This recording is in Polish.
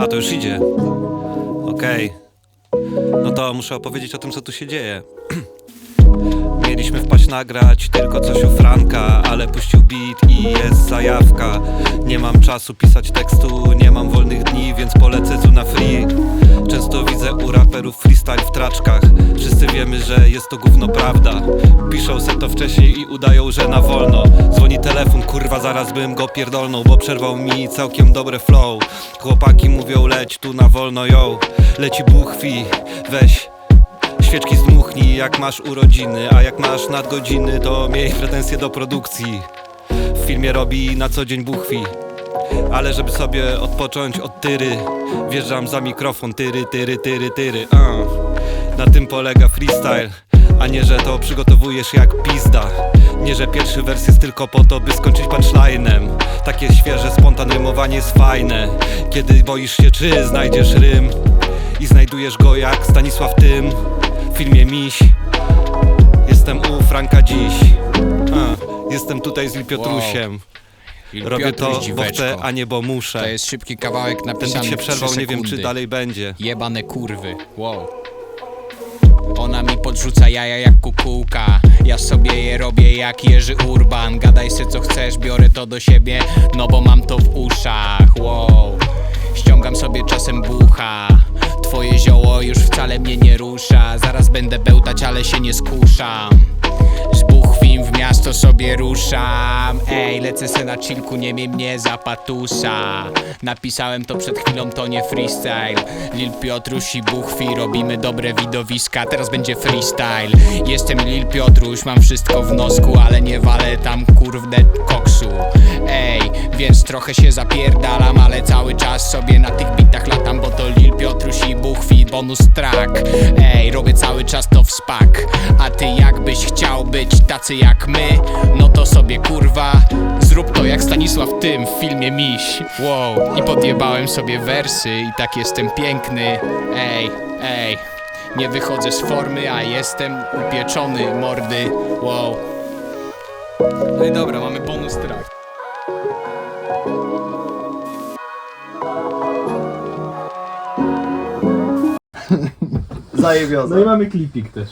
A, to już idzie. Okej. No to muszę opowiedzieć o tym, co tu się dzieje. Mieliśmy wpaść nagrać tylko coś u Franka Ale puścił beat i jest zajawka Nie mam czasu pisać tekstu, nie mam wolnych dni Więc polecę tu na free Często widzę u raperów freestyle w traczkach. Wszyscy wiemy, że jest to gówno prawda. Piszą se to wcześniej i udają, że na wolno. Dzwoni telefon, kurwa zaraz bym go pierdolnął Bo przerwał mi całkiem dobre flow. Chłopaki mówią leć tu na wolno, yo. Leci buchwi, weź Świeczki zdmuchnij. Jak masz urodziny A jak masz nadgodziny to miej pretensje do produkcji. W filmie robi na co dzień buchwi ale żeby sobie odpocząć od tyry Wjeżdżam za mikrofon tyry, tyry, tyry, tyry uh. Na tym polega freestyle A nie, że to przygotowujesz jak pizda. Nie, że pierwszy wers jest tylko po to, by skończyć punchlinem Takie świeże, spontan rymowanie jest fajne. Kiedy boisz się, czy znajdziesz rym I znajdujesz go jak Stanisław tym W filmie Miś. Jestem u Franka dziś. Uh. Jestem tutaj z Lil Piotrusiem Robię to, bo chcę, a nie bo To muszę. jest szybki kawałek Ten napisany się w przerwał, nie wiem czy sekundy. dalej będzie. Jebane kurwy, wow. Ona mi podrzuca jaja jak kukułka. Ja sobie je robię jak Jerzy Urban. Gadaj se co chcesz, biorę to do siebie No bo mam to w uszach, wow. Ściągam sobie czasem bucha. Twoje zioło już wcale mnie nie rusza. Zaraz będę bełtać, ale się nie skuszam z Buchwim w miasto sobie ruszam. Ej, lecę se na chillku, nie miej mnie za patusa Napisałem to przed chwilą, to nie freestyle. Lil Piotruś i Buchwi, robimy dobre widowiska. Teraz będzie freestyle. Jestem Lil Piotruś, mam wszystko w nosku Ale nie walę tam kurwne koksu Ej, więc trochę się zapierdalam Ale cały czas sobie na tych bitach latam Bo to Lil Piotruś i Buchwi, bonus track. Ej, robię cały czas to w spak. A ty chciał być tacy jak my. No to sobie kurwa Zrób to jak Stanisław w tym w filmie Miś. Wow, i podjebałem sobie wersy I tak jestem piękny. Ej, ej. Nie wychodzę z formy, a jestem upieczony mordy. Wow. No i dobra, mamy bonus track. Zajebiona. No i mamy klipik też.